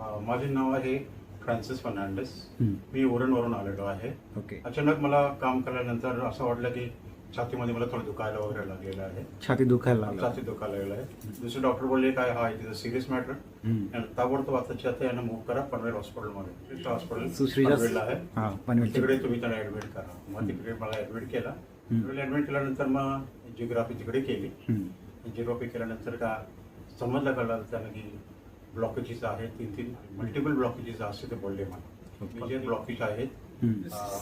माझे नाव आहे फ्रान्सिस फर्नांडिस. मी उरणवरून आलेलो आहे. ओके. अचानक मला काम केल्यानंतर असं वाटलं की छातीमध्ये मला थोडं दुखायला वगैरे लागलेलं आहे. छाती दुखायला लागला. छाती दुखायला लागलं आहे. दुसरे डॉक्टर बोलले काय हा it is a serious matter. हम्म. ताबडतोब आता छाती यांना मूव्ह करा पनवेल हॉस्पिटलमध्ये हॉस्पिटल आहे. हा तिकडे तुम्ही त्यांना ऍडमिट करा. मग तिकडे मला ऍडमिट केला. ऍडमिट केल्यानंतर मग जिओग्राफी तिकडे केली. जिओग्राफी केल्यानंतर का समजलं कळलं त्यांना की ब्लॉकेजेस आहेत तीन तीन मल्टिपल ब्लॉकेजेस असे ते बोलले मला. मेजर ब्लॉकेज आहेत.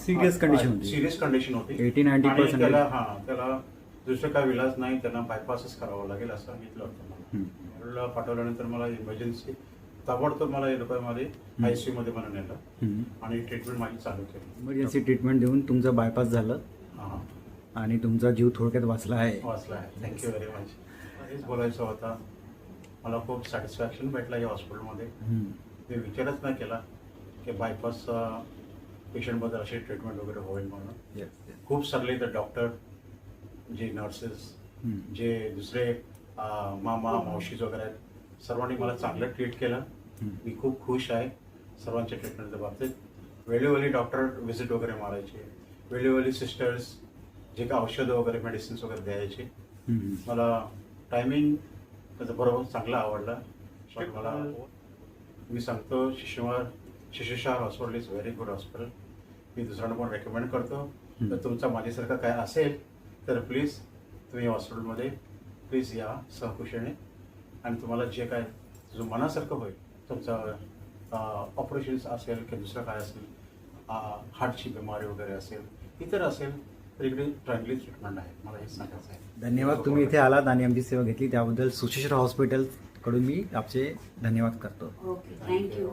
सिरियस कंडिशन होती. सिरियस कंडिशन होती. 80-90% आणि त्याला हा त्याला दुसरं काय विलाज नाही त्यांना बायपासच करावं लागेल असं सांगितलं होतं मला. पाठवल्यानंतर मला इमर्जन्सी ताबडतोब मला हे लोकांमध्ये आयसीयू मध्ये मला नेलं. आणि ट्रीटमेंट माझी चालू केली. इमर्जन्सी ट्रीटमेंट देऊन तुमचं बायपास झालं. हा. आणि तुमचा जीव थोडक्यात वाचला आहे. वाचला आहे. थँक्यू व्हेरी मच हेच बोलायचं होतं. मला खूप सॅटिस्फॅक्शन भेटलं या हॉस्पिटलमध्ये. मी विचारच नाही केला की बायपास पेशंटबद्दल अशी ट्रीटमेंट वगैरे होईल म्हणून. खूप सगळे तर डॉक्टर जे नर्सेस. जे दुसरे मामा मावशीज वगैरे आहेत सर्वांनी मला चांगलं ट्रीट केलं. मी खूप खुश आहे सर्वांच्या ट्रीटमेंटच्या बाबतीत वेळोवेळी डॉक्टर व्हिजिट वगैरे मारायचे वेळोवेळी सिस्टर्स जे काय औषधं वगैरे मेडिसिन्स वगैरे द्यायचे. मला टायमिंग त्याचा बरोबर चांगला आवडला. पण मला मी सांगतो Shishumar शिशुशार hospital is very good hospital मी दुसऱ्यांना पण रेकमेंड करतो. तर तुमचा माझ्यासारखं काय असेल तर प्लीज तुम्ही हॉस्पिटलमध्ये प्लीज या सहकुशीने आणि तुम्हाला जे काय जो मनासारखं होईल तुमचं ऑपरेशन्स असेल किंवा दुसरं काय असेल हार्टची बिमारी वगैरे असेल इतर असेल तर इकडे चांगली ट्रीटमेंट आहे. मला हे सांगायचं आहे. धन्यवाद. तुम्ही इथे आलात आणि आमची सेवा घेतली. त्याबद्दल सुशिश्रा हॉस्पिटलकडून मी आपचे धन्यवाद करतो. ओके. Thank you.